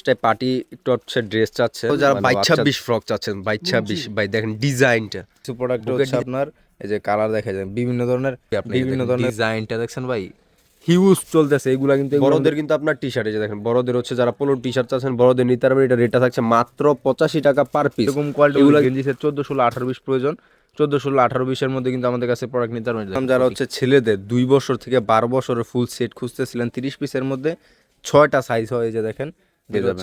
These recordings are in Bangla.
পাঁচটায় পার্টি হচ্ছে ড্রেস চাচ্ছে। যারা মানে বাইশ ছাব্বিশ ফ্রক চাচ্ছেন বাইশ ছাব্বিশ ভাই দেখেন ডিজাইনটা। কিছু প্রোডাক্ট হচ্ছে আপনার এই যে কালার দেখা যায় বিভিন্ন ধরনের বিভিন্ন ধরনের ডিজাইনটা দেখছেন ভাই। হিউজ চলতেছে এগুলা কিন্তু বড়দের কিন্তু আপনার টি শার্ট যে দেখেন বড়দের হচ্ছে যারা পোলো টি শার্ট চাচ্ছেন বড়দের নিতে পারবেন এটা রেটটা থাকছে মাত্র পঁচাশি টাকা পার পিস এরকম কোয়ালিটি এগুলা- গেঞ্জি সেট চোদ্দ ষোলো আঠারো বিশ প্রয়োজন। চোদ্দ ষোলো আঠারো বিশের মধ্যে কিন্তু আমাদের কাছে প্রোডাক্ট নিতে পারবেন। যারা হচ্ছে ছেলেদের দুই বছর থেকে বারো বছরের ফুল সেট খুঁজতেছিলেন তিরিশ পিসের মধ্যে ছয়টা সাইজ হয় এই যে দেখেন।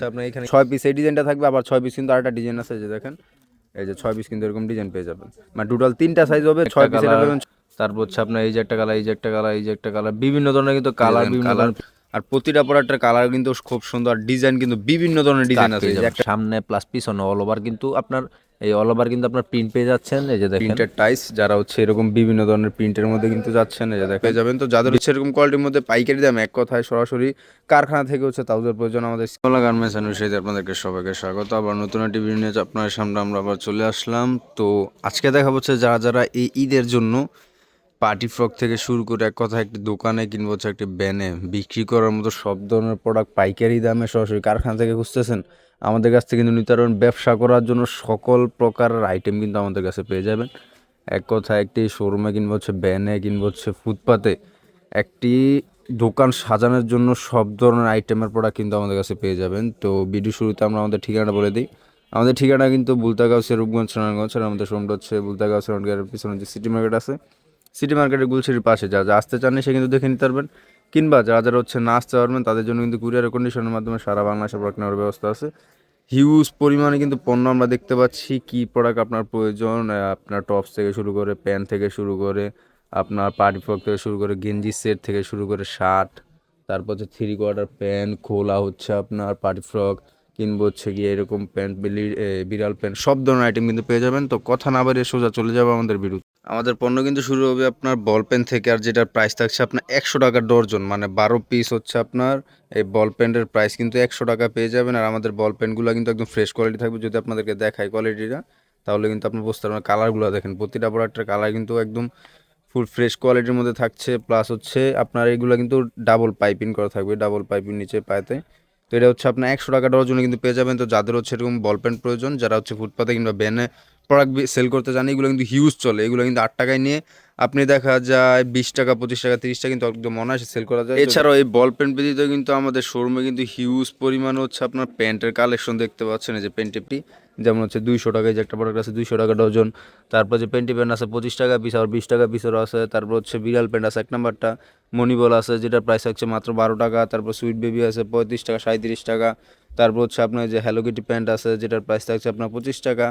আপনার এখানে ছয় পিস এই ডিজাইনটা থাকবে আবার ছয় পিস কিন্তু আরেকটা ডিজাইন আছে যে দেখেন। এই যে ছয় পিস কিন্তু এরকম ডিজাইন পেয়ে যাবেন। মানে টোটাল তিনটা সাইজ হবে ছয় পিস তারপর হচ্ছে আপনার এই যে একটা কালার এই যে একটা কালার এই যে একটা কালার বিভিন্ন ধরনের কিন্তু কালার বিভিন্ন কালার আর প্রতিটা প্রোডাক্টের কালার কিন্তু খুব সুন্দর ডিজাইন কিন্তু বিভিন্ন ধরনের ডিজাইন আছে সামনে প্লাস পিছনে অল ওভার কিন্তু আপনার এই অল ওভার কিন্তু আপনার প্রিন্ট পেয়ে যাচ্ছেন এই যে দেখেন। প্রিন্টেড টাইস যারা হচ্ছে এরকম বিভিন্ন ধরনের প্রিন্টের মধ্যে কিন্তু যাচ্ছেন এই যে দেখে যাবেন তো যাদের হচ্ছে এরকম কোয়ালিটির মধ্যে পাইকারি দাম এক কথায় সরাসরি কারখানা থেকে হচ্ছে তাদের প্রয়োজন আমাদের সিমলা গার্মেন্টস অনুসারে আপনাদেরকে সবাইকে স্বাগত। আবার নতুন একটি ভিডিও নিয়ে আপনার সামনে আমরা আবার চলে আসলাম। তো আজকে দেখা হচ্ছে যারা যারা এই ঈদের জন্য পার্টি ফ্রক থেকে শুরু করে এক কথা একটি দোকানে কিংবা হচ্ছে একটি ব্যানে বিক্রি করার মতো সব ধরনের প্রোডাক্ট পাইকারি দামে সরাসরি কারখানা থেকে খুঁজতেছেন আমাদের কাছ থেকে কিন্তু নিতে পারবেন ব্যবসা করার জন্য সকল প্রকারের আইটেম কিন্তু আমাদের কাছে পেয়ে যাবেন। এক কথা একটি শোরুমে কিংবা হচ্ছে ব্যানে কিংবা হচ্ছে ফুটপাতে একটি দোকান সাজানোর জন্য সব ধরনের আইটেমের প্রোডাক্ট কিন্তু আমাদের কাছে পেয়ে যাবেন। তো ভিডিও শুরুতে আমরা আমাদের ঠিকানাটা বলে দিই। আমাদের ঠিকানা কিন্তু বুলতাগাঁও রূপগঞ্জ সোনারগঞ্জ আর আমাদের শোরুমটা হচ্ছে বুলতাগাঁও সোনারগঞ্জের পিছনে যে সিটি মার্কেট আছে। সিটি মার্কেটের গুলশির পাশে, যা যা আসতে চান সে কিন্তু দেখে নিতে পারবেন। কিংবা যারা যারা হচ্ছে না আসতে পারবেন তাদের জন্য কিন্তু কুরিয়ার কন্ডিশনের মাধ্যমে সারা বাংলাদেশে প্রোডাক্ট নেওয়ার ব্যবস্থা আছে। হিউজ পরিমাণে কিন্তু পণ্য আমরা দেখতে পাচ্ছি, কী প্রোডাক্ট আপনার প্রয়োজন আপনার টপস থেকে শুরু করে প্যান্ট থেকে শুরু করে, আপনার পার্টি ফ্রক থেকে শুরু করে, গেঞ্জি সেট থেকে শুরু করে শার্ট তারপর হচ্ছে থ্রি কোয়ার্টার প্যান্ট খোলা হচ্ছে আপনার পার্টি ফ্রক কিনবো হচ্ছে গিয়ে এরকম প্যান্ট বিড়াল প্যান্ট, সব ধরনের আইটেম কিন্তু পেয়ে যাবেন। তো কথা না বাড়িয়ে সোজা চলে যাব আমাদের বিরুদ্ধে। আমাদের পণ্য কিন্তু শুরু হবে আপনার বল পেন থেকে, আর যেটার প্রাইস থাকছে আপনার একশো টাকা ডর্জন মানে বারো পিস হচ্ছে আপনার, এই বল পেনের প্রাইস কিন্তু একশো টাকা পেয়ে যাবেন। আর আমাদের বল পেনগুলো কিন্তু একদম ফ্রেশ কোয়ালিটি থাকবে। যদি আপনাদেরকে দেখায় কোয়ালিটিটা তাহলে কিন্তু আপনি বুঝতে পারবেন কালারগুলো দেখেন। প্রতিটা প্রোডাক্টের কালার কিন্তু একদম ফুল ফ্রেশ কোয়ালিটির মধ্যে থাকছে। প্লাস হচ্ছে আপনার এগুলো কিন্তু ডাবল পাইপিং করা থাকবে ডাবল পাইপিং নিচে পায়তে। তো এটা হচ্ছে আপনার একশো টাকা জন্য কিন্তু পেয়ে যাবেন। তো যাদের হচ্ছে এরকম বল পেন প্রয়োজন, যারা হচ্ছে ফুটপাতে কিংবা ব্যানে প্রোডাক্ট সেল করতে চান, এগুলো কিন্তু হিউজ চলে। এগুলো কিন্তু আট টাকায় নিয়ে আপনি দেখা যায় বিশ টাকা, পঁচিশ টাকা, তিরিশ টাকা কিন্তু একদম অনায়াসে সেল করা যায়। এছাড়াও এই বল পেন ব্যতীত কিন্তু আমাদের শোরুমে কিন্তু হিউজ পরিমাণ হচ্ছে আপনার প্যান্টের কালেকশন দেখতে পাচ্ছেন, এই যে পেন্টিপটি যেমন হচ্ছে দুইশো টাকায় যে একটা প্রোডাক্ট আছে, দুইশো টাকা ডজন। তারপর যে পেন্টি প্যান্ট আছে, পঁচিশ টাকা পিস আর বিশ টাকা পিসেরও আছে। তারপর হচ্ছে বিড়াল প্যান্ট আছে, এক নাম্বারটা। মনিবল আছে, যেটার প্রাইস হচ্ছে মাত্র বারো টাকা। তারপর সুইট বেবি আছে, পঁয়ত্রিশ টাকা সাঁত্রিশ টাকা। তারপর হচ্ছে আপনার যে হ্যালো কিটি প্যান্ট আছে, যেটার প্রাইস থাকছে আপনার পঁচিশ টাকা।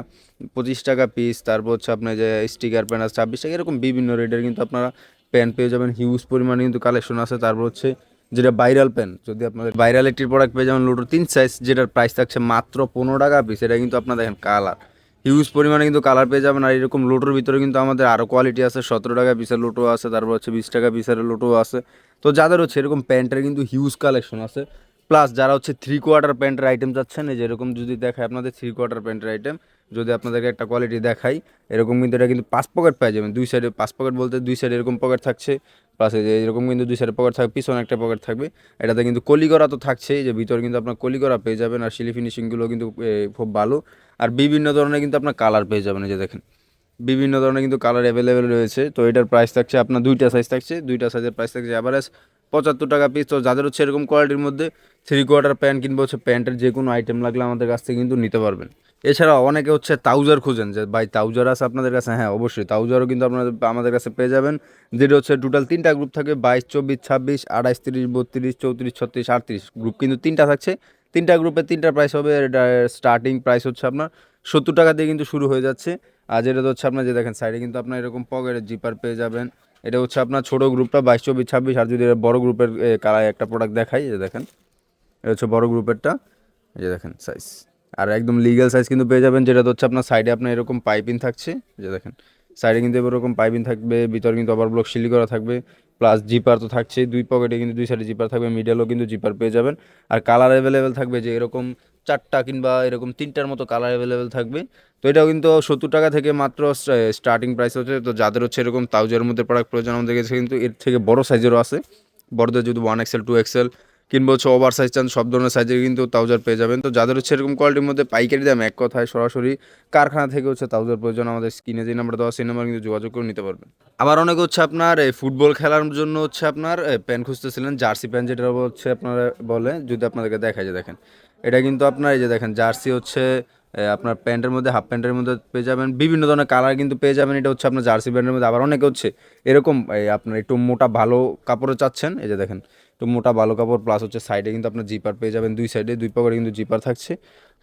পঁচিশ টাকা পিস তারপর হচ্ছে আপনার যে স্টিকার প্যান্ট আছে, ছাব্বিশ টাকা, এরকম বিভিন্ন রেটের কিন্তু আপনারা প্যান্ট পেয়ে যাবেন। হিউজ পরিমাণে কিন্তু কালেকশন আছে। তারপর হচ্ছে যেটা ভাইরাল প্যান যদি আপনাদের ভাইরাল একটির প্রোডাক্ট পেয়ে যাবেন লুডোর তিন সাইজ যেটার প্রাইস থাকছে মাত্র পনেরো টাকা পিস এটা কিন্তু আপনার দেখেন কালার হিউজ পরিমাণে কিন্তু কালার পেয়ে যাবেন আর এরকম লোটোর ভিতরে কিন্তু আমাদের আরও কোয়ালিটি আছে, সতেরো টাকা পিসের লোটো আছে, তারপর হচ্ছে বিশ টাকা পিসের লোটো আছে। তো যাদের হচ্ছে এরকম প্যান্টের কিন্তু হিউজ কালেকশন আছে প্লাস যারা হচ্ছে থ্রি কোয়ার্টার প্যান্টের আইটেম চাচ্ছেন যেরকম যদি দেখায় আপনাদের থ্রি কোয়ার্টার প্যান্টের আইটেম যদি আপনাদেরকে একটা কোয়ালিটি দেখাই, এরকম কিন্তু এটা কিন্তু পাঁচ পকেট পেয়ে যাবেন। দুই সাইডে পাঁচ পকেট বলতে দুই সাইডে এরকম পকেট থাকছে। প্লাস এই যে এরকম কিন্তু দুই সাইডে পকেট থাকবে, পিছনে একটা পকেট থাকবে। এটাতে কিন্তু কলি করা তো থাকছেই, যে ভিতরে কিন্তু আপনার কলি করা পেয়ে যাবেন আর সিলি ফিনিশিংগুলো কিন্তু খুব ভালো। আর বিভিন্ন ধরনের কিন্তু আপনার কালার পেয়ে যাবেন এই যে দেখেন। বিভিন্ন ধরনের কিন্তু কালার অ্যাভেলেবেল রয়েছে। তো এটার প্রাইস থাকছে আপনার দুইটা সাইজ থাকছে, দুইটা সাইজের প্রাইস থাকছে অ্যাভারেজ পঁচাত্তর টাকা পিস তো যাদের হচ্ছে এরকম কোয়ালিটির মধ্যে থ্রি কোয়ার্টার প্যান্ট কিংবা হচ্ছে প্যান্টের যে কোনো আইটেম লাগলে আমাদের কাছ থেকে কিন্তু নিতে পারবেন। এছাড়া অনেকে হচ্ছে তাউজার খুঁজেন যে, ভাই তাউজার আছে আপনাদের কাছে? হ্যাঁ অবশ্যই। তাউজারও কিন্তু আপনাদের, আমাদের কাছে পেয়ে যাবেন। যেটা হচ্ছে টোটাল তিনটা গ্রুপ থাকে, বাইশ, চব্বিশ, ছাব্বিশ আড়াইশ তিরিশ, বত্রিশ, চৌত্রিশ, ছত্রিশ, আটত্রিশ গ্রুপ কিন্তু তিনটা থাকছে। তিনটা গ্রুপে তিনটা প্রাইস হবে এটা স্টার্টিং প্রাইস হচ্ছে আপনার সত্তর টাকা দিয়ে কিন্তু শুরু হয়ে যাচ্ছে। আর যেটা হচ্ছে আপনার যে দেখেন সাইডে কিন্তু আপনার এরকম পকেটের জিপার পেয়ে যাবেন। এটা হচ্ছে আপনার ছোটো গ্রুপটা বাইশ, চব্বিশ, ছাব্বিশ, আর যদি বড় গ্রুপের কালায় একটা প্রোডাক্ট দেখাই যে দেখেন। এটা হচ্ছে বড় গ্রুপেরটা এই যে দেখেন সাইজ আর একদম লিগ্যাল সাইজ কিন্তু পেয়ে যাবেন, যেটা হচ্ছে আপনার সাইডে আপনার এরকম পাইপিং থাকছে, যে দেখেন সাইডে কিন্তু এরকম পাইপিং থাকবে, ভিতরে কিন্তু ওভার ব্লক সিলি করা থাকবে প্লাস জিপার তো থাকছেই, দুই পকেটে কিন্তু দুই সাইডে জিপার থাকবে মিডলও কিন্তু জিপার পেয়ে যাবেন। আর কালার অ্যাভেলেবেল থাকবে যে এরকম চারটা কিংবা এরকম তিনটার মতো কালার অ্যাভেলেবেল থাকবে। তো এটাও কিন্তু সত্তর টাকা থেকে মাত্র স্টার্টিং প্রাইস হচ্ছে। তো যাদের হচ্ছে এরকম তাউজের মধ্যে প্রোডাক্ট প্রয়োজন আমাদের কাছে কিন্তু এর থেকে বড় সাইজেরও আছে। বড়দের যদি ওয়ান এক্সেল টু এক্সেল কিংবা হচ্ছে ওভার সাইজ চান, সব ধরনের সাইজের কিন্তু তাউজার পেয়ে যাবেন। তো যাদের হচ্ছে এরকম কোয়ালিটির মধ্যে পাইকারি দাম এক কথায় সরাসরি কারখানা থেকে হচ্ছে তাউজার প্রয়োজন, আমাদের স্ক্রিনে যে নাম্বার দেওয়া সেই নাম্বার কিন্তু যোগাযোগ করে নিতে পারবেন। আবার অনেক হচ্ছে আপনার, এই ফুটবল খেলার জন্য হচ্ছে আপনার প্যান্ট খুঁজতেছিলেন জার্সি প্যান্ট যেটা হচ্ছে আপনার বলে, যদি আপনাদেরকে দেখা যায় দেখেন। এটা কিন্তু আপনার এই যে দেখেন জার্সি হচ্ছে আপনার প্যান্টের মধ্যে হাফ প্যান্টের মধ্যে পেয়ে যাবেন। বিভিন্ন ধরনের কালার কিন্তু পেয়ে যাবেন, এটা হচ্ছে আপনার জার্সি প্যান্টের মধ্যে। আবার অনেকে হচ্ছে এরকম আপনার একটু মোটা, ভালো কাপড়ও চাচ্ছেন, এই যে দেখেন একটু মোটা ভালো কাপড় প্লাস হচ্ছে সাইডে কিন্তু আপনার জিপার পেয়ে যাবেন। দুই সাইডে দুই পকেটে কিন্তু জিপার থাকছে।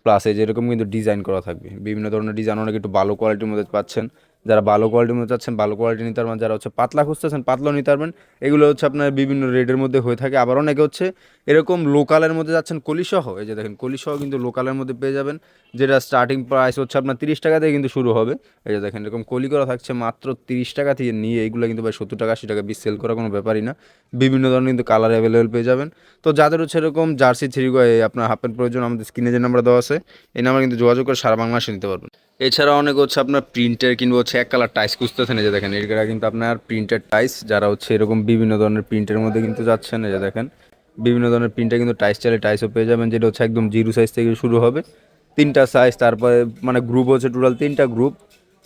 প্লাস এই যেরকম কিন্তু ডিজাইন করা থাকবে। বিভিন্ন ধরনের ডিজাইন অনেক একটু ভালো কোয়ালিটির মধ্যে পাচ্ছেন। যারা ভালো কোয়ালিটির মধ্যে চাচ্ছেন ভালো কোয়ালিটি নিতে পারবেন যারা হচ্ছে পাতলা খুঁজতেছেন পাতলা নিতে পারবেন এগুলো হচ্ছে আপনার বিভিন্ন রেটের মধ্যে হয়ে থাকে। আবার অনেকে হচ্ছে এরকম লোকালের মধ্যে যাচ্ছেন কলিসহ, এই যে দেখেন কলিসহ কিন্তু লোকালের মধ্যে পেয়ে যাবেন, যেটা স্টার্টিং প্রাইস হচ্ছে আপনার তিরিশ টাকা থেকে কিন্তু শুরু হবে। এই যে দেখেন এরকম কলি করা থাকছে মাত্র তিরিশ টাকা থেকে নিয়ে এগুলো কিন্তু ভাই সত্তর টাকা, আশি টাকা বিশ সেল করা কোনো ব্যাপারই না। বিভিন্ন ধরনের কিন্তু কালার অ্যাভেলেবেল পেয়ে যাবেন। তো যাদের হচ্ছে এরকম জার্সি থ্রি আপনার হাফ প্যান্ট প্রয়োজন, আমাদের স্ক্রিনে যে নাম্বার দেওয়া আছে, এই নাম্বার কিন্তু যোগাযোগ করে সারা বাংলাদেশে নিতে পারবেন। এছাড়া অনেক হচ্ছে আপনার প্রিন্টের কিংবা হচ্ছে এক কালার টাইস খুঁজতেছেন, এই যে দেখেন এটা কিন্তু আপনার প্রিন্টের টাইস যারা হচ্ছে এরকম বিভিন্ন ধরনের প্রিন্টের মধ্যে কিন্তু যাচ্ছেন, এই যে দেখেন, বিভিন্ন ধরনের প্রিন্টে কিন্তু টাইস চাইলে টাইসও পেয়ে যাবেন, যেটা হচ্ছে একদম জিরো সাইজ থেকে শুরু হবে। তিনটা সাইজ তারপরে মানে গ্রুপ হচ্ছে টোটাল তিনটা গ্রুপ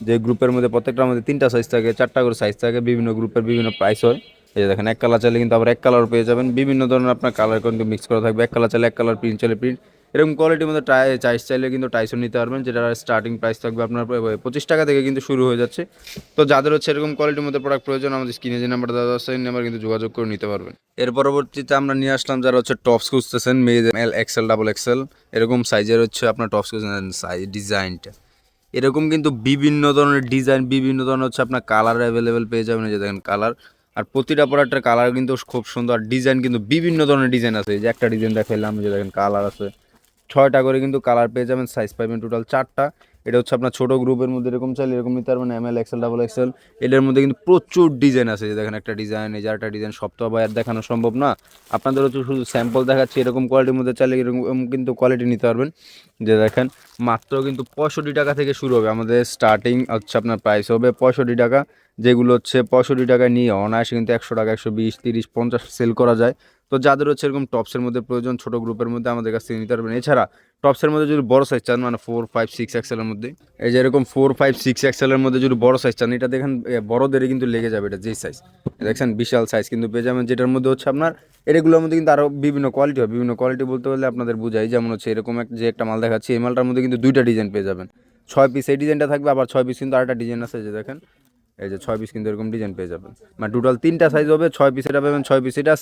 যে গ্রুপের মধ্যে প্রত্যেকটার মধ্যে তিনটা সাইজ থাকে, চারটা করে সাইজ থাকে, বিভিন্ন গ্রুপের বিভিন্ন প্রাইস হয়। এই যে দেখেন, এক কালার চাইলে কিন্তু আবার এক কালার পেয়ে যাবেন, বিভিন্ন ধরনের আপনার কালার কিন্তু মিক্স করা থাকবে, এক কালার চাইলে এক কালার প্রিন্ট চাইলে প্রিন্ট এরকম কোয়ালিটির মধ্যে টাই চাইস চাইলে কিন্তু টাইসও নিতে পারবেন যেটা স্টার্টিং প্রাইস থাকবে আপনার পঁচিশ টাকা থেকে কিন্তু শুরু হয়ে যাচ্ছে। তো যাদের হচ্ছে এরকম কোয়ালিটির মধ্যে প্রোডাক্ট প্রয়োজন, আমাদের স্ক্রিনে যে নাম্বার আছে, এই নাম্বার কিন্তু যোগাযোগ করে নিতে পারবেন। এর পরবর্তীতে আমরা নিয়ে আসলাম যারা হচ্ছে টপস খুঁজতেছেন, মেয়েদের এল এক্সেল ডাবল এক্সেল এরকম সাইজের হচ্ছে আপনার টপস খুঁজতেছেন সাইজ ডিজাইনটা এরকম কিন্তু বিভিন্ন ধরনের ডিজাইন বিভিন্ন ধরনের হচ্ছে আপনার কালার অ্যাভেলেবেল পেয়ে যাবেন যে দেখেন কালার আর প্রতিটা প্রোডাক্টের কালার কিন্তু খুব সুন্দর ডিজাইন কিন্তু বিভিন্ন ধরনের ডিজাইন আছে। যে একটা ডিজাইন দেখাইলাম যে দেখেন কালার আছে। ছয়টা করে কিন্তু কালার পেয়ে যাবেন সাইজ পাবেন টোটাল চারটা। এটা হচ্ছে আপনার ছোটো গ্রুপের মধ্যে এরকম চাইলে এরকম নিতে পারবেন M L XL double XL এটার মধ্যে কিন্তু প্রচুর ডিজাইন আছে, যে দেখেন একটা ডিজাইন এই একটা ডিজাইন সব তো আবার আর দেখানো সম্ভব না। আপনাদের হচ্ছে শুধু স্যাম্পল দেখাচ্ছি, এরকম কোয়ালিটির মধ্যে চাইলে এরকম কিন্তু কোয়ালিটি নিতে পারবেন। যে দেখেন, মাত্র কিন্তু পঁয়ষট্টি টাকা থেকে শুরু হবে। আমাদের স্টার্টিং হচ্ছে আপনার প্রাইস হবে পঁয়ষট্টি টাকা। যেগুলো হচ্ছে পঁয়ষট্টি টাকা নিয়ে অনায়াসে কিন্তু একশো টাকা, একশো বিশ, তিরিশ, পঞ্চাশ সেল করা যায়। তো যাদের হচ্ছে এরকম টপসের মধ্যে প্রয়োজন, ছোট গ্রুপের মধ্যে আমাদের কাছ থেকে নিতে পারবেন। এছাড়া টপসের মধ্যে যদি বড় সাইজ চান মানে ফোর ফাইভ সিক্স এক্সেলের মধ্যে, এই যে এরকম ফোর ফাইভ সিক্স এক্সেলের মধ্যে যদি বড় সাইজ চান, এটা দেখেন বড়দেরই কিন্তু লেগে যাবে এটা, যেই সাইজ দেখছেন, বিশাল সাইজ কিন্তু পেয়ে যাবেন, যেটার মধ্যে হচ্ছে আপনার, এগুলোর মধ্যে কিন্তু আরও বিভিন্ন কোয়ালিটি হয় বিভিন্ন কোয়ালিটি বলতে হলে আপনাদের বুঝাই, যেমন হচ্ছে এরকম এক, যে একটা মাল দেখাচ্ছি, এই মালটার মধ্যে কিন্তু দুইটা ডিজাইন পেয়ে যাবেন। ছয় পিস এই ডিজাইনটা থাকবে, আবার ছয় পিস কিন্তু আরেকটা ডিজাইন আছে, যে দেখেন এই যে ছয় পিস কিন্তু এরকম ডিজাইন পেয়ে যাবেন। মানে টোটাল তিনটা সাইজ হবে, ছয় পিস এটা পাবেন, ছয় পিস এটা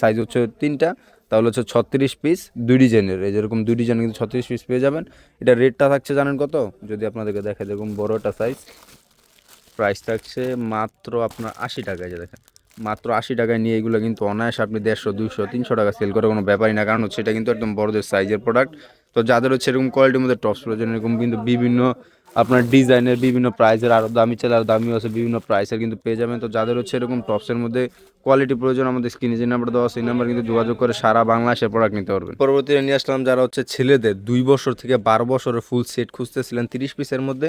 সাইজ হচ্ছে তিনটা, তাহলে হচ্ছে ছত্রিশ পিস দুই ডিজাইনের এই যেরকম দুই ডিজাইন কিন্তু ছত্রিশ পিস পেয়ে যাবেন। এটা রেটটা থাকছে জানেন কত? যদি আপনাদেরকে দেখে দেখুন বড় একটা সাইজ প্রাইস থাকছে মাত্র আপনার আশি টাকায় যে দেখেন। মাত্র আশি টাকায় নিয়ে এগুলো কিন্তু অনায়াসে আপনি দেড়শো, দুইশো, তিনশো টাকা সেল করে কোনো ব্যাপারই না। কারণ হচ্ছে এটা কিন্তু একদম বড়দের সাইজের প্রোডাক্ট তো যাদের হচ্ছে এরকম কোয়ালিটির মধ্যে টপস প্রয়োজন, এরকম কিন্তু বিভিন্ন আপনার ডিজাইনের বিভিন্ন প্রাইসের আরও দামি চাল আর দামিও আছে, বিভিন্ন প্রাইসের কিন্তু পেয়ে যাবেন। তো যাদের হচ্ছে এরকম টপসের মধ্যে কোয়ালিটি প্রয়োজন, আমাদের স্ক্রিনে যে নাম্বার দেওয়া সেই নাম্বার কিন্তু যোগাযোগ করে সারা বাংলাদেশে প্রোডাক্ট নিতে পারবেন। পরবর্তীতে নিয়ে আসলাম যারা হচ্ছে ছেলেদের দুই বছর থেকে বারো বছরের ফুল সেট খুঁজতেছিলেন, তিরিশ পিসের মধ্যে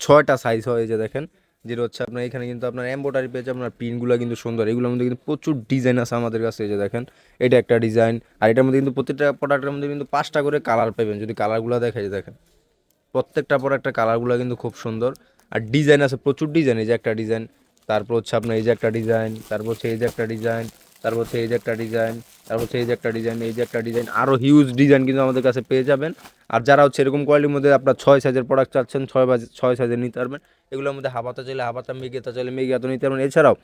ছয়টা সাইজ হয় যে দেখেন, যেটা হচ্ছে আপনার এখানে কিন্তু আপনার এম্বোটারি পেয়েছে আপনার পিনগুলো কিন্তু সুন্দর। এগুলোর মধ্যে কিন্তু প্রচুর ডিজাইন আছে আমাদের কাছে, এই যে দেখেন, এটা একটা ডিজাইন আর এটার মধ্যে কিন্তু প্রত্যেকটা প্রোডাক্টের মধ্যে কিন্তু পাঁচটা করে কালার পাবেন, যদি কালারগুলো দেখে যে দেখেন। প্রত্যেকটা প্রোডাক্টের কালারগুলো কিন্তু খুব সুন্দর। আর ডিজাইন আছে, প্রচুর ডিজাইন এই যে একটা ডিজাইন তারপর হচ্ছে আপনার এই যে একটা ডিজাইন তারপর হচ্ছে এই যে একটা ডিজাইন তারপর হচ্ছে এই যে একটা ডিজাইন তারপর হচ্ছে এই যে একটা ডিজাইন এই যে একটা ডিজাইন আরও হিউজ ডিজাইন কিন্তু আমাদের কাছে পেয়ে যাবেন। আর যারা হচ্ছে এরকম কোয়ালিটির মধ্যে আপনার ছয় সাইজের প্রোডাক্ট চাচ্ছেন, ছয় বাজে ছয় সাইজের নিতে পারবেন, এগুলোর মধ্যে হাবাতা চাইলে হাবাতা মেগেতা চাইলে মেগেতা নিতে পারবেন। এছাড়াও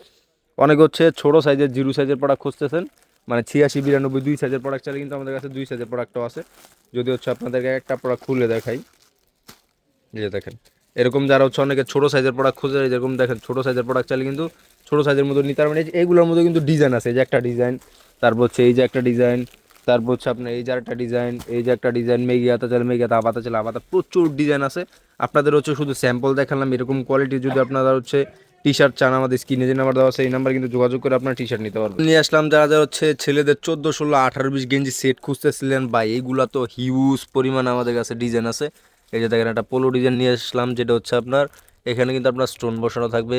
অনেক হচ্ছে ছোটো সাইজের জিরো সাইজের প্রোডাক্ট খুঁজতেছেন মানে ছিয়াশি, বিরানব্বই, দুই সাইজের প্রোডাক্ট চাইলে কিন্তু আমাদের কাছে দুই সাইজের প্রোডাক্টও আছে। যদি হচ্ছে আপনাদেরকে একটা প্রোডাক্ট খুলে দেখাই যে দেখেন। এরকম যারা হচ্ছে অনেকে ছোটো সাইজের প্রোডাক্ট খুঁজে, যেরকম দেখেন ছোটো সাইজের প্রোডাক্ট চাইলে কিন্তু ছোটো সাইজের মতো নিতে পারবেন। এইগুলোর মধ্যে কিন্তু ডিজাইন আছে। এই যে একটা ডিজাইন তারপর হচ্ছে এই যে একটা ডিজাইন তারপর হচ্ছে আপনার এই যে একটা ডিজাইন এই যে একটা ডিজাইন মেগিয়াতা চাইলে মেগিয়াতা আবাতা চাইলে, আবাতা, প্রচুর ডিজাইন আছে। আপনাদের হচ্ছে শুধু স্যাম্পল দেখালাম, এরকম কোয়ালিটি যদি আপনারা হচ্ছে টি শার্ট চান, আমাদের স্ক্রিনে যে নাম্বার দেওয়া এই নাম্বার কিন্তু যোগাযোগ করে আপনার টি শার্ট নিতে পারবেন। নিয়ে আসলাম যারা যারা হচ্ছে ছেলেদের চোদ্দ, ষোলো, আঠারো, বিশ গেঞ্জি সেট খুঁজতেছিলেন বা এইগুলা তো হিউজ পরিমাণ আমাদের কাছে ডিজাইন আছে। এই যে দেখেন একটা পোলো ডিজাইন নিয়ে আসলাম, যেটা হচ্ছে আপনার, এখানে কিন্তু আপনার স্টোন বসানো থাকবে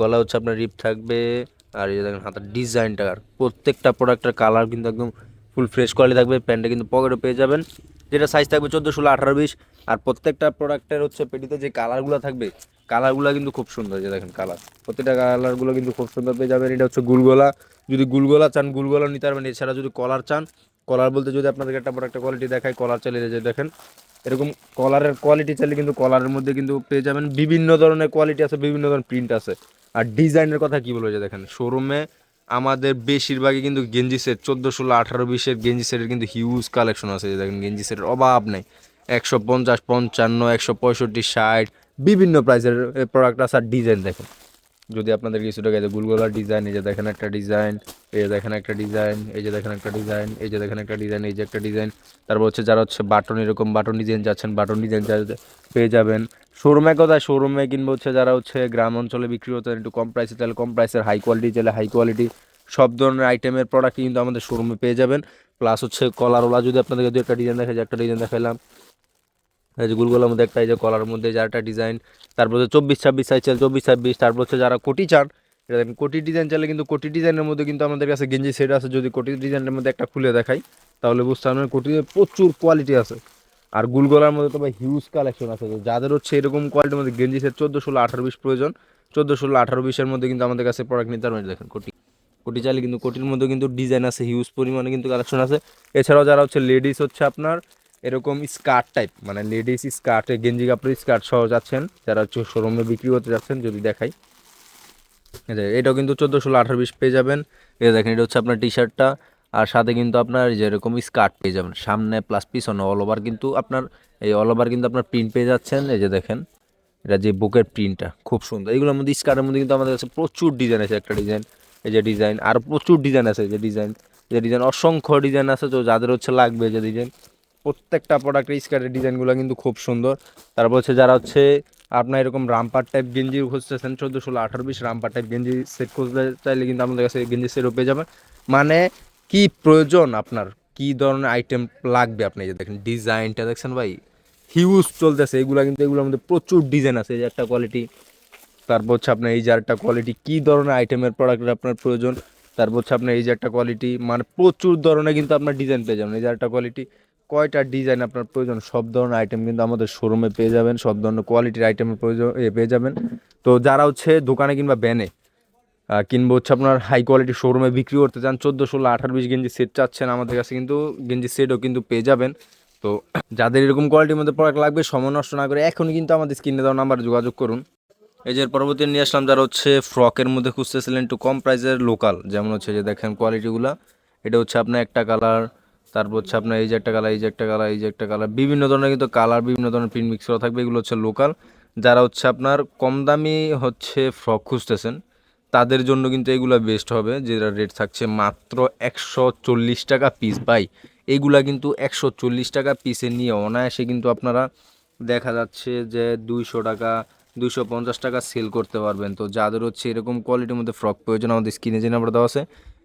গলা হচ্ছে আপনার রিপ থাকবে, আর এই যে দেখেন হাতের ডিজাইনটা আর প্রত্যেকটা প্রোডাক্টের কালার কিন্তু একদম ফুল ফ্রেশ কোয়ালিটি থাকবে প্যান্টটা কিন্তু পকেটে পেয়ে যাবেন, যেটা সাইজ থাকবে চোদ্দ, ষোলো, আঠারো, বিশ, আর প্রত্যেকটা প্রোডাক্টের হচ্ছে পেটিতে যে কালারগুলো থাকবে কালারগুলো কিন্তু খুব সুন্দর যে দেখেন কালার প্রত্যেকটা কালারগুলো কিন্তু খুব সুন্দর পেয়ে যাবেন, এটা হচ্ছে গুলগোলা, যদি গুলগোলা চান, গুলগোলা নিতে পারবেন, এছাড়া যদি কলার চান কলার বলতে যদি আপনাদেরকে একটা প্রোডাক্টের কোয়ালিটি দেখায় কলার চালিয়ে যে দেখেন, এরকম কলারের কোয়ালিটি চাইলে কিন্তু কলারের মধ্যে কিন্তু পেয়ে যাবেন বিভিন্ন ধরনের কোয়ালিটি আছে, বিভিন্ন ধরনের প্রিন্ট আছে। আর ডিজাইনের কথা কি বলব যে দেখেন শোরুমে আমাদের বেশিরভাগই কিন্তু গেঞ্জি সেট চোদ্দ, ষোলো, আঠারো বিশের গেঞ্জি সেটের কিন্তু হিউজ কালেকশন আছে যে দেখেন গেঞ্জি সেটের অভাব নেই। একশো পঞ্চাশ, পঞ্চান্ন, একশো পঁয়ষট্টি, ষাট, বিভিন্ন প্রাইসের প্রোডাক্ট আছে, আর ডিজাইন দেখেন। যদি আপনাদের কিছু টাকা যে গুলগোলার ডিজাইন এই যে দেখেন একটা ডিজাইন এই যে দেখেন একটা ডিজাইন এই যে দেখেন একটা ডিজাইন এই যে দেখেন একটা ডিজাইন এই যে একটা ডিজাইন তারপর হচ্ছে যারা হচ্ছে বাটন, এরকম বাটন ডিজাইন যাচ্ছেন, বাটন ডিজাইন পেয়ে যাবেন। শোরুমে কোথায়? শোরুমে কিনবো হচ্ছে যারা হচ্ছে গ্রাম অঞ্চলে বিক্রি হতে একটু কম প্রাইসে তাহলে কম প্রাইসের হাই কোয়ালিটি চাইলে হাই কোয়ালিটি সব ধরনের আইটেমের প্রোডাক্ট কিন্তু আমাদের শোরুমে পেয়ে যাবেন। প্লাস হচ্ছে কলারওয়ালা যদি আপনাদেরকে দু একটা ডিজাইন দেখা যায় একটা ডিজাইন দেখালাম এই যে গুলগুলোর মধ্যে একটা, এই যে কলার মধ্যে যার একটা ডিজাইন তারপর হচ্ছে চব্বিশ ছাব্বিশ সাইজ চাল, চব্বিশ ছাব্বিশ, তারপর হচ্ছে যারা কোটি চান, এটা দেখেন, কোটি ডিজাইন চাইলে কিন্তু কোটি ডিজাইনের মধ্যে কিন্তু আমাদের কাছে গেঞ্জি সেট আছে, যদি কোটি ডিজাইনের মধ্যে একটা খুলে দেখাই, তাহলে বুঝতে পারবেন কোটিতে প্রচুর কোয়ালিটি আছে। আর গুলগোলার মধ্যে তো ভাই হিউজ কালেকশন আছে যাদের হচ্ছে এরকম কোয়ালিটির মধ্যে গেঞ্জি সেট চোদ্দ, ষোলো, আঠারো, বিশ প্রয়োজন, চোদ্দ, ষোলো, আঠারো বিশের মধ্যে কিন্তু আমাদের কাছে প্রোডাক্ট নিতে পারবেন, দেখেন কোটি। কোটি চাইলে কিন্তু, কোটির মধ্যে কিন্তু ডিজাইন আছে হিউজ পরিমাণে কিন্তু কালেকশন আছে। এছাড়াও যারা হচ্ছে লেডিস হচ্ছে আপনার এরকম স্কার্ট টাইপ মানে লেডিস স্কার্ট গেঞ্জি কাপড়ের স্কার্ট সহ যাচ্ছেন, যারা শোরুমে বিক্রি করতে যাচ্ছেন, যদি দেখাই। এটাও কিন্তু চোদ্দ ষোলো আঠারো বিশ পেয়ে যাবেন। এই দেখেন, এটা হচ্ছে আপনার টি শার্টটা আর সাথে কিন্তু আপনার এই যে এরকম স্কার্ট পেয়ে যাবেন। সামনে প্লাস পিছনে অল ওভার কিন্তু আপনার, এই অল ওভার কিন্তু আপনার প্রিন্ট পেয়ে যাচ্ছেন। এই যে দেখেন, এটা যে বুকের প্রিন্টটা খুব সুন্দর। এইগুলোর মধ্যে স্কার্টের মধ্যে কিন্তু আমাদের কাছে প্রচুর ডিজাইন আছে একটা ডিজাইন এই যে ডিজাইন আর প্রচুর ডিজাইন আছে যে ডিজাইন যে ডিজাইন অসংখ্য ডিজাইন আছে, তো যাদের হচ্ছে লাগবে যে ডিজাইন প্রত্যেকটা প্রোডাক্টের স্কার্টের ডিজাইনগুলো কিন্তু খুব সুন্দর। তারপর হচ্ছে যারা হচ্ছে আপনার এরকম রামপার টাইপ গেঞ্জি খুঁজতেছেন, চোদ্দ, ষোলো, আঠারো, বিশ রামপার টাইপ গেঞ্জি সেট খুঁজতে চাইলে কিন্তু আমাদের কাছে গেঞ্জি সেটও পেয়ে যাবেন। মানে কি প্রয়োজন আপনার? কি ধরনের আইটেম লাগবে আপনি যে দেখেন ডিজাইনটা দেখছেন ভাই? হিউজ চলতেছে, এগুলো কিন্তু এগুলোর মধ্যে প্রচুর ডিজাইন আছে, এই যে একটা কোয়ালিটি তারপর হচ্ছে আপনার এই যে একটা কোয়ালিটি কী ধরনের আইটেমের প্রোডাক্টের আপনার প্রয়োজন? তারপর হচ্ছে আপনার এই যে একটা কোয়ালিটি মানে প্রচুর ধরনের কিন্তু আপনার ডিজাইন পেয়ে যাবেন, এই যে একটা কোয়ালিটি কয়টা ডিজাইন আপনার প্রয়োজন? সব ধরনের আইটেম কিন্তু আমাদের শোরুমে পেয়ে যাবেন, সব ধরনের কোয়ালিটির আইটেমের প্রয়োজন পেয়ে যাবেন। তো যারা হচ্ছে দোকানে কিংবা ব্যানে কিংবা হচ্ছে আপনার হাই কোয়ালিটি শোরুমে বিক্রি করতে চান, চোদ্দ, ষোলো, আঠারো, বিশ গেঞ্জি সেট চাচ্ছেন, আমাদের কাছে কিন্তু গেঞ্জি সেটও কিন্তু পেয়ে যাবেন। তো যাদের এরকম কোয়ালিটির মধ্যে প্রোডাক্ট লাগবে, সময় নষ্ট না করে এখনই কিন্তু আমাদের স্ক্রিনে দেওয়া নাম্বারে যোগাযোগ করুন। এই যে পরবর্তী নিয়ে আসলাম, যারা হচ্ছে ফ্রকের মধ্যে খুঁজতেছিলেন একটু কম প্রাইসের লোকাল যেমন হচ্ছে যে দেখেন কোয়ালিটিগুলো এটা হচ্ছে আপনার একটা কালার তারপর হচ্ছে আপনার এই যে একটা কালার এই যে একটা কালার এই যে একটা কালার বিভিন্ন ধরনের কিন্তু কালার বিভিন্ন ধরনের প্রিন্ট মিক্স করা থাকবে, এগুলো হচ্ছে লোকাল যারা হচ্ছে আপনার কম দামি হচ্ছে ফ্রক খুঁজতেছেন, তাদের জন্য কিন্তু এগুলো বেস্ট হবে যেটা রেট থাকছে মাত্র একশো চল্লিশ টাকা পিস বাই এইগুলা কিন্তু একশো চল্লিশ টাকা পিসে নিয়ে অনায়াসে কিন্তু আপনারা দেখা যাচ্ছে যে দুইশো টাকা, দুইশো পঞ্চাশ টাকা সেল করতে পারবেন। তো যাদের হচ্ছে এরকম কোয়ালিটির মধ্যে ফ্রক প্রয়োজন, আমাদের স্ক্রিনে যে নাম্বার দেওয়া আছে,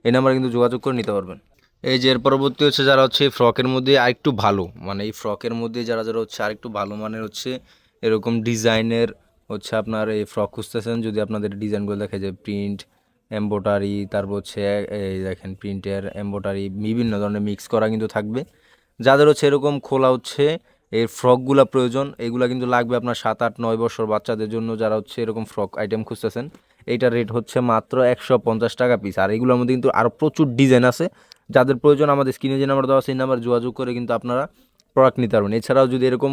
এই নাম্বারে কিন্তু যোগাযোগ করে নিতে পারবেন। এই যে এর পরবর্তী হচ্ছে যারা হচ্ছে এই ফ্রকের মধ্যে আরেকটু ভালো মানে এই ফ্রকের মধ্যে যারা যারা হচ্ছে আরেকটু ভালো মানের হচ্ছে এরকম ডিজাইনের হচ্ছে আপনার এই ফ্রক খুঁজতেছেন, যদি আপনাদের ডিজাইনগুলো দেখে যে প্রিন্ট এম্বোটারি তারপর হচ্ছে এই দেখেন প্রিন্টের এম্বোটারি বিভিন্ন ধরনের মিক্স করা কিন্তু থাকবে। যাদের হচ্ছে এরকম খোলা হচ্ছে এর ফ্রকগুলো প্রয়োজন, এগুলো কিন্তু লাগবে আপনার সাত, আট, নয় বছর বাচ্চাদের জন্য যারা হচ্ছে এরকম ফ্রক আইটেম খুঁজতেছেন। এইটার রেট হচ্ছে মাত্র একশো পঞ্চাশ টাকা পিস, আর এগুলোর মধ্যে কিন্তু আরও প্রচুর ডিজাইন আছে। যাদের প্রয়োজন আমাদের স্ক্রিনে যে নাম্বার দেওয়া সেই নাম্বার যোগাযোগ করে কিন্তু আপনারা প্রোডাক্ট নিতে পারবেন। এছাড়াও যদি এরকম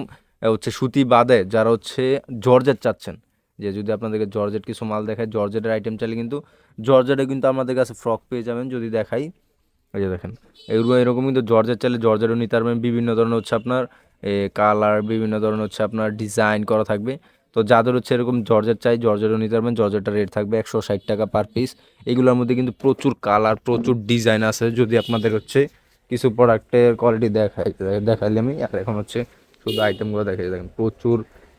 হচ্ছে সুতি বাদে যারা হচ্ছে জর্জেট চাচ্ছেন, যে যদি আপনাদেরকে জর্জেট কিছু মাল দেখায় জর্জেটের আইটেম চাইলে কিন্তু জর্জেটে কিন্তু আমাদের কাছে ফ্রক পেয়ে যাবেন যদি দেখাই। এই যে দেখেন এগুলো এরকম কিন্তু জর্জেট চাইলে জর্জেটও নিতে পারবেন। বিভিন্ন ধরনের হচ্ছে আপনার কালার বিভিন্ন ধরনের হচ্ছে আপনার ডিজাইন করা থাকবে। তো যাদের হচ্ছে এরকম জর্জেট চাই, জর্জেটও নিতে পারবেন জর্জেটের রেট থাকবে একশো ষাট টাকা পার পিস এগুলোর মধ্যে কিন্তু প্রচুর কালার প্রচুর ডিজাইন আছে। যদি আপনাদের হচ্ছে কিছু প্রোডাক্টের কোয়ালিটি দেখাই, দেখাইলে আমি, আর এখন হচ্ছে শুধু আইটেমগুলো দেখাই, দেখেন প্রচুর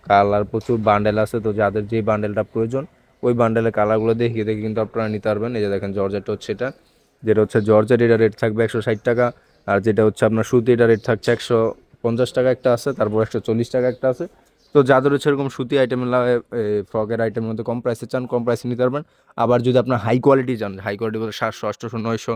কালার প্রচুর বান্ডেল আছে। তো যাদের যে বান্ডেলটা প্রয়োজন, ওই বান্ডেলের কালারগুলো দেখিয়ে, দেখে কিন্তু আপনারা নিতে পারবেন। এই যে দেখেন জর্জেটটা হচ্ছে এটা, যেটা হচ্ছে জর্জেট, এটা রেট থাকবে একশো ষাট টাকা। আর যেটা হচ্ছে আপনার সুতি এটা রেট থাকছে একশো পঞ্চাশ টাকা একটা আছে, তারপর একশো চল্লিশ টাকা একটা আছে। তো যাদের হচ্ছে এরকম সুতি আইটেম লাগে ফ্রকের আইটেমের মধ্যে কম প্রাইসে চান, কম প্রাইসে নিতে পারবেন। আবার যদি আপনার হাই কোয়ালিটি চান হাই কোয়ালিটি বলতে সাতশো, আটশোশো, নয়শো,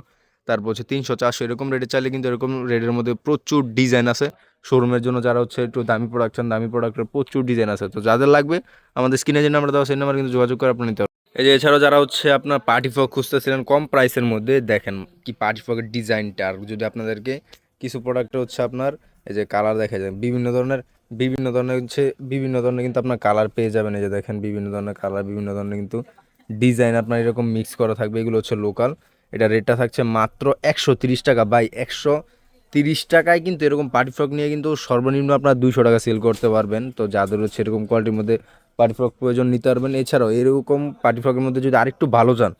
তারপর হচ্ছে তিনশো, চারশো, এরকম রেটে চাইলে কিন্তু এরকম রেটের মধ্যে প্রচুর ডিজাইন আছে। শোরুমের জন্য যারা হচ্ছে একটু দামি প্রোডাকশন দামি প্রোডাক্টের প্রচুর ডিজাইন আছে। তো যাদের লাগবে, আমাদের স্ক্রিনে যে নাম্বার দেওয়া সেই নাম্বার কিন্তু যোগাযোগ করে আপনি নিতে পারবেন। এই যে এছাড়াও যারা হচ্ছে আপনার পার্টি ফ্রক খুঁজতেছিলেন, কম প্রাইসের মধ্যে দেখেন কি পার্টি ফ্রকের ডিজাইনটা আর যদি আপনাদেরকে কিছু প্রোডাক্ট হচ্ছে আপনার, এই যে কালার দেখা যায় বিভিন্ন ধরনের বিভিন্ন ধরনের হচ্ছে, বিভিন্ন ধরনের কিন্তু আপনার কালার পেয়ে যাবেন। এই যে দেখেন, বিভিন্ন ধরনের কালার বিভিন্ন ধরনের কিন্তু ডিজাইন আপনার এরকম মিক্স করা থাকবে। এগুলো হচ্ছে লোকাল এটা রেটটা থাকছে মাত্র একশো টাকা। বাই একশো তিরিশ টাকায় কিন্তু এরকম পার্টি ফ্রক নিয়ে কিন্তু সর্বনিম্ন আপনার দুশো টাকা সেল করতে পারবেন। তো যাদের হচ্ছে এরকম কোয়ালিটির মধ্যে পার্টি ফ্রক প্রয়োজন নিতে পারবেন। এছাড়াও এরকম পার্টি ফ্রকের মধ্যে যদি আরেকটু ভালো চান,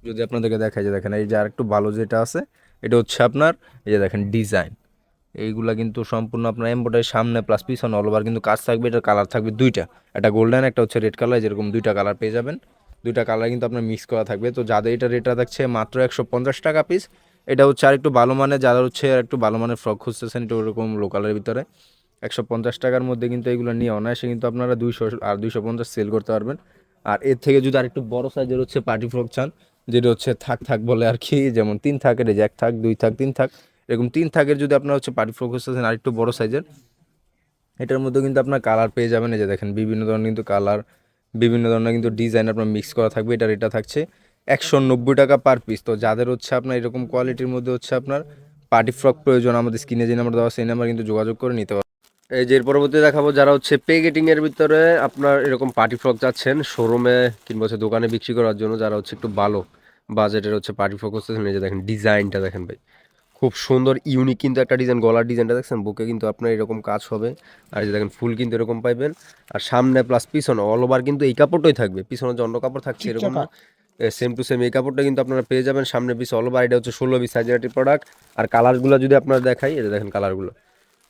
যদি আপনাদেরকে দেখা যায় দেখেন, এই যে আরেকটু ভালো যেটা আছে, এটা হচ্ছে আপনার, এই যে দেখেন ডিজাইন এইগুলা কিন্তু সম্পূর্ণ আপনার এম্বোটারি সামনে প্লাস পিছনে অল ওভার কিন্তু কাজ থাকবে, এটার কালার থাকবে দুইটা। একটা গোল্ডেন একটা হচ্ছে রেড কালার যেরকম দুইটা কালার পেয়ে যাবেন। দুইটা কালার কিন্তু আপনার মিক্স করা থাকবে। তো যাদের এটা রেটটা থাকছে মাত্র একশো পঞ্চাশ টাকা পিস এটা হচ্ছে আর একটু ভালো মানের, যারা হচ্ছে আর একটু ভালো মানের ফ্রক খুঁজতেছেন এটা ওরকম লোকালের ভিতরে, একশো পঞ্চাশ টাকার মধ্যে কিন্তু এগুলো নিয়ে অনায়াসে কিন্তু আপনারা দুইশো আর দুইশো পঞ্চাশ সেল করতে পারবেন। আর এর থেকে যদি আর একটু বড় সাইজের হচ্ছে পার্টি ফ্রক চান, যেটা হচ্ছে থাক থাক বলে আর কি, যেমন তিন থাকের এক থাক, দুই থাক, তিন থাক এরকম তিন থাকের যদি আপনার হচ্ছে পার্টি ফ্রক খুঁজতেছেন আর একটু বড় সাইজের এটার মধ্যে কিন্তু আপনার কালার পেয়ে যাবেন, এই যে দেখেন, বিভিন্ন ধরনের কিন্তু কালার বিভিন্ন ধরনের কিন্তু ডিজাইন আপনার মিক্স করা থাকবে, এটার এটা থাকছে একশো নব্বই টাকা পার পিস তো যাদের হচ্ছে আপনার এরকম কোয়ালিটির মধ্যে হচ্ছে আপনার পার্টি ফ্রক প্রয়োজন, আমাদের স্ক্রিনে যে নাম্বার দেওয়া সেই নাম্বার কিন্তু যোগাযোগ করে নিতে পারবেন। এই যে পরবর্তী দেখাবো যারা হচ্ছে পেগেটিং এর ভিতরে আপনার এরকম পার্টি ফ্রক যাচ্ছেন শোরুমে কিংবা হচ্ছে দোকানে বিক্রি করার জন্য, যারা হচ্ছে একটু ভালো বাজেটের হচ্ছে পার্টি ফ্রক এই যে দেখেন ডিজাইনটা দেখেন ভাই। খুব সুন্দর ইউনিক কিন্তু একটা ডিজাইন গলার ডিজাইনটা দেখছেন? বুকে কিন্তু আপনার এরকম কাজ হবে। আর যে দেখেন ফুল কিন্তু এরকম পাইবেন। আর সামনে প্লাস পিছনে অল ওভার কিন্তু এই কাপড়টাই থাকবে। পিছনে যে অন্য কাপড় থাকছে এরকম না। সেম টু সেম এই কাপড়টা কিন্তু আপনারা পেয়ে যাবেন। সামনে পিস অল ওভার এটা হচ্ছে ষোলো বিশ সাইজের একটি প্রোডাক্ট আর কালারগুলো যদি আপনারা দেখাই এটা দেখেন কালারগুলো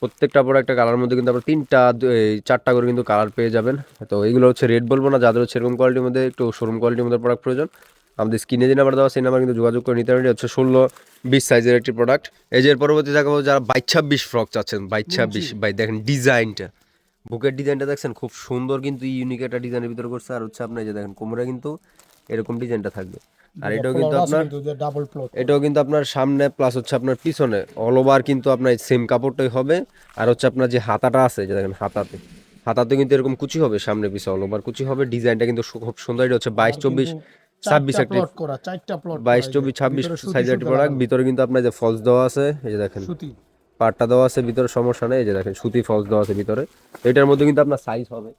প্রত্যেকটা প্রোডাক্টের কালার মধ্যে কিন্তু আপনার তিনটা এই চারটা করে কিন্তু কালার পেয়ে যাবেন। তো এইগুলো হচ্ছে রেড বলব না যাদের হচ্ছে এরকম কোয়ালিটির মধ্যে একটু শোরুম কোয়ালিটির মধ্যে প্রোডাক্ট প্রয়োজন আমাদের স্ক্রিনে যে নাম্বার দেওয়া সেই নাম্বার কিন্তু যোগাযোগ করে নিতে পারেন। হচ্ছে ষোলো বিশ সাইজের একটি প্রোডাক্ট এই যে পরবর্তী দেখাবো যারা বাইশ ছাব্বিশ ফ্রক চাচ্ছেন বাইশ ছাব্বিশ বাই দেখেন ডিজাইনটা। বুকের ডিজাইনটা দেখছেন খুব সুন্দর কিন্তু ইউনিক একটা ডিজাইনের ভিতরে করছে। আর হচ্ছে আপনার যে দেখেন কোমরে কিন্তু এরকম ডিজাইনটা থাকবে। আর এটাও কিন্তু আপনার ডাবল এটাও কিন্তু আপনার সামনে প্লাস হচ্ছে আপনার পিছনে। অল ওভার কিন্তু আপনার সেম কাপড়টাই হবে। আর হচ্ছে আপনার যে হাতাটা আছে যে দেখেন হাতাতে। হাতাতে কিন্তু এরকম কুচি হবে সামনে পিছনে অল ওভার কুচি হবে। ডিজাইনটা কিন্তু খুব সুন্দর। এটা হচ্ছে বাইশ চব্বিশ ছাব্বিশ একটি প্লট করা চারটা প্লট বাইশ চব্বিশ ছাব্বিশ সাইজের একটি প্রোডাক্ট ভিতরে কিন্তু আপনার যে ফলস দেওয়া আছে এই যে দেখেন। সুতি পাটটা দেওয়া আছে ভিতরে সমস্যা নেই এই যে দেখেন সুতি ফলস দেওয়া আছে ভিতরে। এটার মধ্যে কিন্তু আপনার সাইজ হবে।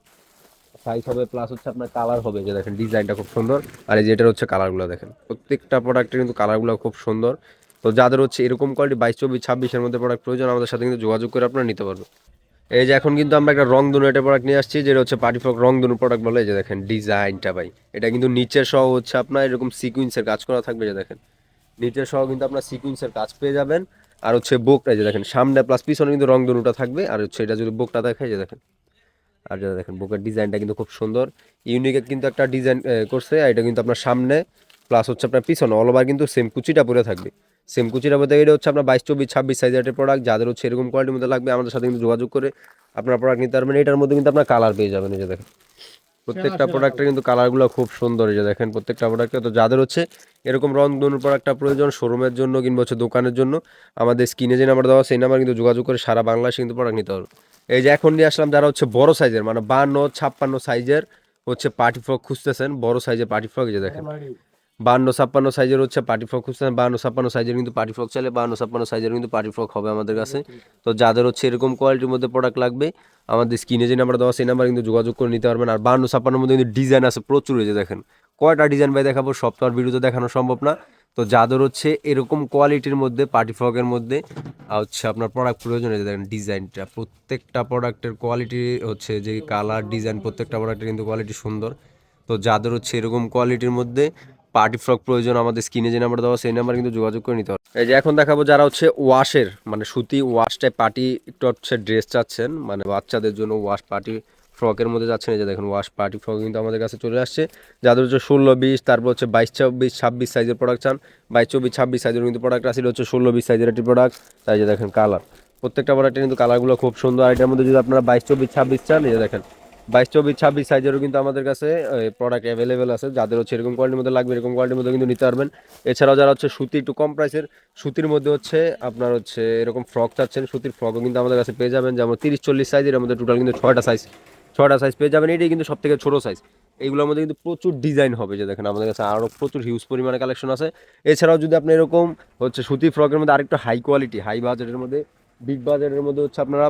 সাইজ হবে প্লাস হচ্ছে আপনার কালার হবে যে দেখেন ডিজাইনটা খুব সুন্দর। আর এই যে এটার হচ্ছে কালারগুলো দেখেন প্রত্যেকটা প্রোডাক্টের কিন্তু কালারগুলো খুব সুন্দর। তো যাদের হচ্ছে এরকম কোয়ালিটি বাইশ চব্বিশ ছাব্বিশের মধ্যে প্রোডাক্ট প্রয়োজন আমাদের সাথে কিন্তু যোগাযোগ করে আপনারা নিতে পারবেন। এই যে এখন কিন্তু আমরা একটা রং দুনু একটা প্রোডাক্ট নিয়ে আসছি, যেটা হচ্ছে পার্টি ফ্রক রং দুনু প্রোডাক্ট বলে যে দেখেন ডিজাইনটা ভাই। এটা কিন্তু নিচের সহ হচ্ছে আপনার এরকম সিকুয়েন্সের কাজ করা থাকবে যে দেখেন। নিচের সহ কিন্তু আপনার সিকুয়েন্সের কাজ পেয়ে যাবেন। আর হচ্ছে বোকটা যে দেখেন, সামনে প্লাস পিছনে কিন্তু রং দুটা থাকবে। আর হচ্ছে এটা যদি বোকটা দেখায় যে দেখেন। আর যেটা দেখেন, বুকের ডিজাইনটা কিন্তু খুব সুন্দর। ইউনিক কিন্তু একটা ডিজাইন করছে, আর এটা কিন্তু আপনার সামনে প্লাস হচ্ছে আপনার পিছনে অল ওভার কিন্তু সেম কুচিটা পরে থাকবে। সেম কুচিটা মধ্যে এটা হচ্ছে আপনার বাইশ চব্বিশ ছাব্বিশ সাইজের একটা প্রোডাক্ট যাদের হচ্ছে এরকম কোয়ালিটির মধ্যে লাগবে আমাদের সাথে কিন্তু যোগাযোগ করে আপনার প্রোডাক্ট নিতে পারবেন। এটার মধ্যে কিন্তু আপনার কালার পেয়ে যাবেন এই যে দেখেন। প্রত্যেকটা প্রোডাক্টের কিন্তু কালারগুলো খুব সুন্দর এই যে দেখেন প্রত্যেকটা প্রোডাক্টে তো যাদের হচ্ছে এরকম রং ধনুর প্রোডাক্টটা প্রয়োজন শোরুমের জন্য কিংবা হচ্ছে দোকানের জন্য আমাদের স্ক্রিনে যে নাম্বার দেওয়া সেই নাম্বার কিন্তু যোগাযোগ করে সারা বাংলাদেশে কিন্তু প্রোডাক্ট নিতে পারবে এই যে এখন নিয়ে আসলাম যারা হচ্ছে বড় সাইজের মানে বান্ন ছাপ্পান্ন সাইজের হচ্ছে পার্টি ফ্রক খুঁজতেছেন বড় সাইজের পার্টি ফ্রক যে দেখেন। বান্ন ছাপ্পান্ন সাইজের হচ্ছে পার্টি ফ্রক খুঁজতেছেন। বান্ন ছাপ্পান্ন সাইজের কিন্তু পার্টি ফ্রক চাইলে বান্ন ছাপ্পান্ন সাইজের কিন্তু পার্টি ফ্রক হবে আমাদের কাছে। তো যাদের হচ্ছে এরকম কোয়ালিটির মধ্যে প্রোডাক্ট লাগবে, আমাদের স্ক্রিনে যে নাম্বার দেওয়া সেই নাম্বার কিন্তু যোগাযোগ করে নিতে পারবেন। আর বান্ন ছাপ্পান্নের মধ্যে কিন্তু ডিজাইন আছে প্রচুর যে দেখেন। কয়টা ডিজাইন ভাই দেখাবো? সব তো আর ভিডিওতে দেখানো সম্ভব না। তো যাদের হচ্ছে এরকম কোয়ালিটির মধ্যে পার্টি ফ্রকের মধ্যে হচ্ছে আপনার প্রোডাক্ট প্রয়োজন হয়েছে দেখেন ডিজাইনটা প্রত্যেকটা প্রোডাক্টের কোয়ালিটি হচ্ছে যে কালার ডিজাইন প্রত্যেকটা প্রোডাক্টের কিন্তু কোয়ালিটি সুন্দর। তো যাদের হচ্ছে এরকম কোয়ালিটির মধ্যে পার্টি ফ্রক প্রয়োজন আমাদের স্ক্রিনে যে নাম্বার দেওয়া সেই নাম্বার কিন্তু যোগাযোগ করে নিতে হবে এই যে এখন দেখাবো যারা হচ্ছে ওয়াশের মানে সুতি ওয়াশ টাইপ পার্টি হচ্ছে ড্রেস চাচ্ছেন মানে বাচ্চাদের জন্য ওয়াশ পার্টি ফ্রকের মধ্যে যাচ্ছেন। এই যে দেখেন, ওয়াশ পার্টি ফ্রক কিন্তু আমাদের কাছে চলে আসছে। যাদের হচ্ছে ষোলো বিশ, তারপর হচ্ছে বাইশ চব্বিশ ছাব্বিশ সাইজের প্রোডাক্ট চান, বাইশ, চব্বিশ, ছাব্বিশ সাইজের কিন্তু প্রোডাক্ট আছে। হচ্ছে ষোলো বিশ সাইজের একটি প্রোডাক্ট তাই যে দেখেন কালার প্রত্যেকটা প্রোডাক্টের কিন্তু কালারগুলো খুব সুন্দর। আর এটার মধ্যে যদি আপনারা বাইশ, চব্বিশ, ছাব্বিশ চান, এই যে দেখেন বাইশ, চব্বিশ, ছাব্বিশ সাইজেরও কিন্তু আমাদের কাছে প্রোডাক্ট অ্যাভেলেবেল আছে যাদের হচ্ছে এরকম কোয়ালিটির মধ্যে লাগবে, এরকম কোয়ালিটির মধ্যে কিন্তু নিতে পারবেন। এছাড়াও যারা হচ্ছে সুতি একটু কম প্রাইসের সুতির মধ্যে হচ্ছে আপনার হচ্ছে এরকম ফ্রক চাচ্ছেন, সুতির ফ্রকও কিন্তু আমাদের কাছে পেয়ে যাবেন। যেমন তিরিশ, চল্লিশ সাইজের মধ্যে টোটাল কিন্তু ছয়টা সাইজ ছয়টা সাইজ পেয়ে যাবেন। এটাই কিন্তু সব থেকে ছোটো সাইজ এইগুলোর মধ্যে কিন্তু প্রচুর ডিজাইন হবে, যে দেখেন আমাদের কাছে আরও প্রচুর হিউজ পরিমাণে কালেকশন আছে। এছাড়াও যদি আপনি এরকম হচ্ছে সুতি ফ্রকের মধ্যে আরেকটু হাই কোয়ালিটি হাই বাজেটের মধ্যে বিগ বাজেটের মধ্যে হচ্ছে আপনারা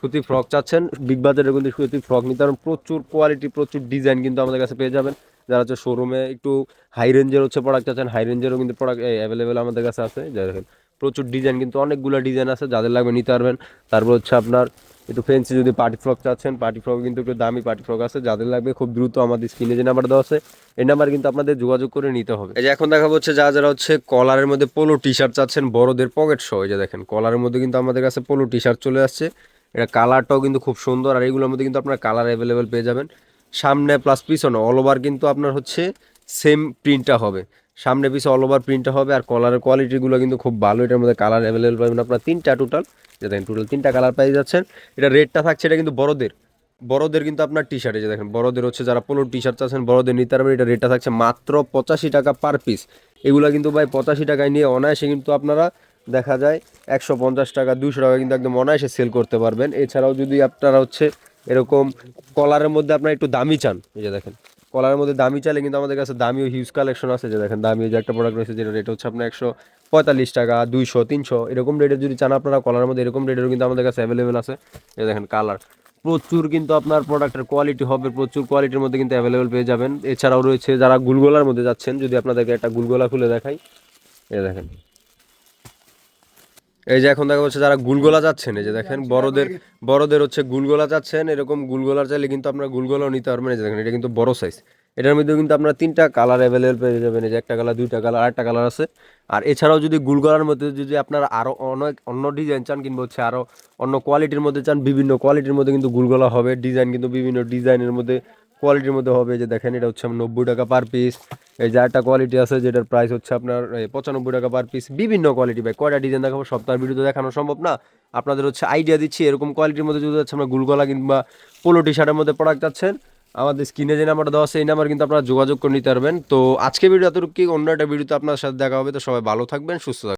সুতি ফ্রক চাচ্ছেন। বিগ বাজেটের কিন্তু সুতি ফ্রক নিতে পারেন। প্রচুর কোয়ালিটি প্রচুর ডিজাইন কিন্তু আমাদের কাছে পেয়ে যাবেন। যারা হচ্ছে শোরুমে একটু হাই রেঞ্জের হচ্ছে প্রোডাক্ট চাচ্ছেন হাই রেঞ্জেরও কিন্তু প্রোডাক্ট অ্যাভেলেবেল আমাদের কাছে আছে। যা দেখেন প্রচুর ডিজাইন কিন্তু অনেকগুলো ডিজাইন আছে, যাদের লাগবে নিতে পারবেন। তারপর হচ্ছে আপনার একটু ফেন্সি যদি পার্টি ফ্রক চাচ্ছেন পার্টি ফ্রক কিন্তু একটু দামি পার্টি ফ্রক আছে, যাদের লাগবে খুব দ্রুত আমাদের স্ক্রিনে যে নাম্বার দেওয়া আছে, এই নাম্বার কিন্তু আপনাদের যোগাযোগ করে নিতে হবে। এই যে এখন দেখা হচ্ছে যা যারা হচ্ছে কলারের মধ্যে পোলো টি শার্ট চাচ্ছেন, বড়দের পকেট সহ এই যে দেখেন কলারের মধ্যে কিন্তু আমাদের কাছে পোলো টি শার্ট চলে আসছে। এটা কালারটাও কিন্তু খুব সুন্দর আর এইগুলোর মধ্যে কিন্তু আপনার কালার অ্যাভেলেবেল পেয়ে যাবেন। সামনে প্লাস পিছনে অল ওভার কিন্তু আপনার হচ্ছে সেম প্রিন্টটা হবে। সামনে পিছে অল ওভার প্রিন্টটা হবে আর কলারের কোয়ালিটিগুলো কিন্তু খুব ভালো। এটার মধ্যে কালার অ্যাভেলেবেল পাবেন আপনার তিনটা টোটাল যে দেখেন টোটাল তিনটা কালার পেয়ে যাচ্ছেন। এটা রেটটা থাকছে, এটা কিন্তু বড়দের। বড়দের কিন্তু আপনার টি শার্ট যে দেখেন, বড়দের হচ্ছে যারা পোলো টি শার্ট চাচ্ছেন, বড়দের নিতে পারবেন। এটা রেটটা থাকছে মাত্র পঁচাশি টাকা পার পিস এগুলো কিন্তু ভাই পঁচাশি টাকায় নিয়ে অনায়াসে কিন্তু আপনারা দেখা যায় একশো পঞ্চাশ টাকা দুশো টাকা কিন্তু একদম অনায়াসে সেল করতে পারবেন। এছাড়াও যদি আপনারা হচ্ছে এরকম কলারের মধ্যে আপনারা একটু দামি চান, এই যে দেখেন, কলারের মধ্যে দামি চাইলে কিন্তু আমাদের কাছে দামিও হিউজ কালেকশন আছে যে দেখেন, দামি যে একটা প্রোডাক্ট রয়েছে যেটা রেট হচ্ছে আপনার একশো পঁয়তাল্লিশ টাকা, দুইশো, তিনশো, এরকম রেটের যদি চান আপনারা, কলারের মধ্যে এরকম রেটেরও কিন্তু আমাদের কাছে অ্যাভেলেবেল আছে। এই দেখেন কালার প্রচুর কিন্তু আপনার প্রোডাক্টের কোয়ালিটি হবে, প্রচুর কোয়ালিটির মধ্যে কিন্তু অ্যাভেলেবেল পেয়ে যাবেন। এছাড়াও রয়েছে যারা গুলগোলার মধ্যে যাচ্ছেন, যদি আপনাদেরকে একটা গুলগোলা খুলে দেখাই এ দেখেন। এই যে এখন দেখা যাচ্ছে যারা গুলগোলা যাচ্ছেন এই যে দেখেন বড়দের বড়দের হচ্ছে গুলগোলা যাচ্ছেন এরকম গুলগোলা চাইলে কিন্তু আপনারা গুলগোলাও নিতে পারবেন এই যে দেখেন এটা কিন্তু বড় সাইজ এটার মধ্যে কিন্তু আপনারা তিনটা কালার অ্যাভেলেবেল পেয়ে যাবেন এই যে একটা কালার দুইটা কালার আরেকটা কালার আছে। আর এছাড়াও যদি গুলগোলার মধ্যে যদি আপনারা আরও অনেক অন্য ডিজাইন চান কিংবা হচ্ছে আরও অন্য কোয়ালিটির মধ্যে চান বিভিন্ন কোয়ালিটির মধ্যে কিন্তু গুলগোলা হবে ডিজাইন কিন্তু বিভিন্ন ডিজাইনের মধ্যে কোয়ালিটির মধ্যে হবে, যে দেখেন এটা হচ্ছে নব্বই টাকা পার পিস এই যে একটা কোয়ালিটি আছে, যেটার প্রাইস হচ্ছে আপনার পঁচানব্বই টাকা পার পিস বিভিন্ন কোয়ালিটি ভাই, কয়টা ডিজাইন দেখাবো সপ্তাহ ভিডিওতে দেখানো সম্ভব না। আপনাদের হচ্ছে আইডিয়া দিচ্ছি, এরকম কোয়ালিটির মধ্যে যদি হচ্ছে আমরা গুলগলা কিংবা পোলো টি শার্টের মধ্যে প্রোডাক্ট চাচ্ছেন আমাদের স্ক্রিনে যে নাম্বারটা দেওয়া আছে, এই নাম্বার কিন্তু আপনারা যোগাযোগ করে নিতে পারবেন। তো আজকে ভিডিও এতটুকু অন্য একটা ভিডিওতে আপনার সাথে দেখা হবে, তো সবাই ভালো থাকবেন, সুস্থ থাকবেন।